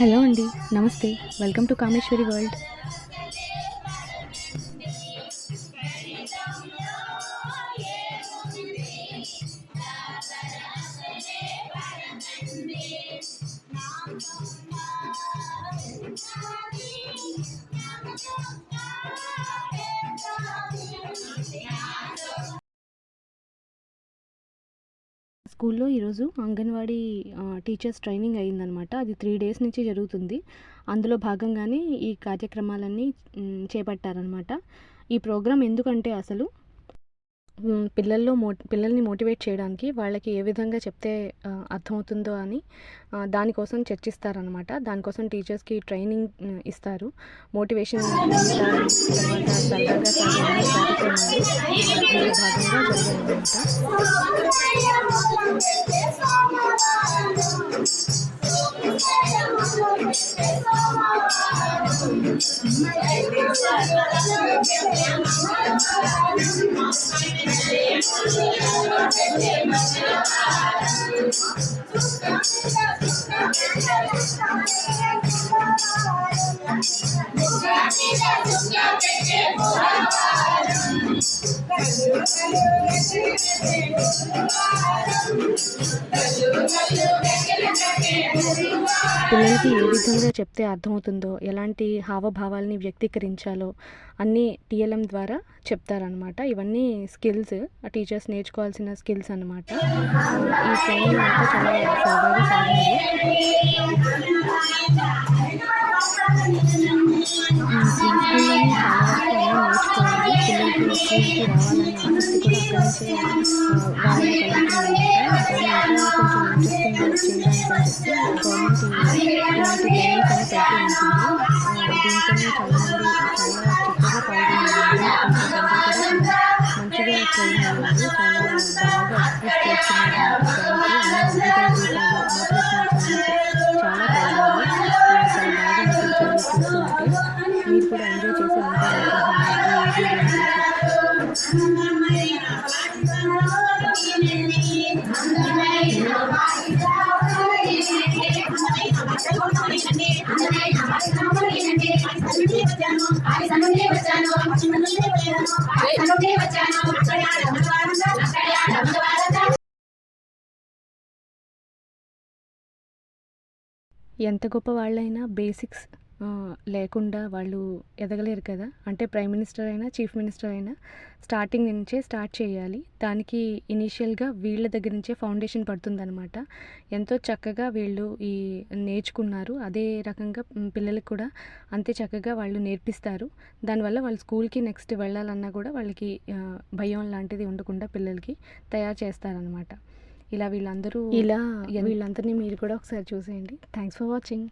Hello అండి నమస్తే. Welcome to Kameshwari world స్కూల్లో ఈరోజు అంగన్వాడీ టీచర్స్ ట్రైనింగ్ అయిందనమాట అది త్రీ డేస్ నుంచి జరుగుతుంది. అందులో భాగంగానే ఈ కార్యక్రమాలన్నీ చేపట్టారనమాట. ఈ ప్రోగ్రాం ఎందుకంటే అసలు పిల్లల్లో మో పిల్లల్ని మోటివేట్ చేయడానికి వాళ్ళకి ఏ విధంగా చెప్తే అర్థమవుతుందో అని దానికోసం చర్చిస్తారనమాట. దానికోసం టీచర్స్కి ట్రైనింగ్ ఇస్తారు. మోటివేషన్ ఇస్తారు. తర్వాత సరదాగా పిల్లలకి ఏ విధంగా చెప్తే అర్థమవుతుందో ఎలాంటి హావభావాల్ని వ్యక్తీకరించాలో అన్నీ టీఎల్ఎం ద్వారా చెప్తారనమాట ఇవన్నీ స్కిల్స్ టీచర్స్ నేర్చుకోవాల్సిన స్కిల్స్ అనమాట ఈ ట్రైనింగ్ చాలా సరదాగా సాగింది నేర్చుకోవాలి. పిల్లలకి ఆసక్తి కూడా అక్కడి కొంచెం చేయడానికి చాలా బాగా మీరు కూడా ఎంజాయ్ చేసి ఉంటారు ఎంత గొప్ప వాళ్ళైనా బేసిక్స్ లేకుండా వాళ్ళు ఎదగలేరు కదా. అంటే ప్రైమ్ మినిస్టర్ అయినా చీఫ్ మినిస్టర్ అయినా స్టార్టింగ్ నుంచే స్టార్ట్ చేయాలి. దానికి ఇనీషియల్గా వీళ్ళ దగ్గర నుంచే ఫౌండేషన్ పడుతుందన్నమాట. ఎంతో చక్కగా వీళ్ళు ఈ నేర్చుకున్నారు. అదే రకంగా పిల్లలకు కూడా అంతే చక్కగా వాళ్ళు నేర్పిస్తారు. దానివల్ల వాళ్ళు స్కూల్కి నెక్స్ట్ వెళ్ళాలన్నా కూడా వాళ్ళకి భయం లాంటిది ఉండకుండా పిల్లలకి తయారు చేస్తారనమాట ఇలా వీళ్ళందరూ ఇలా వీళ్ళందరినీ మీరు కూడా ఒకసారి చూసేయండి. Thanks for watching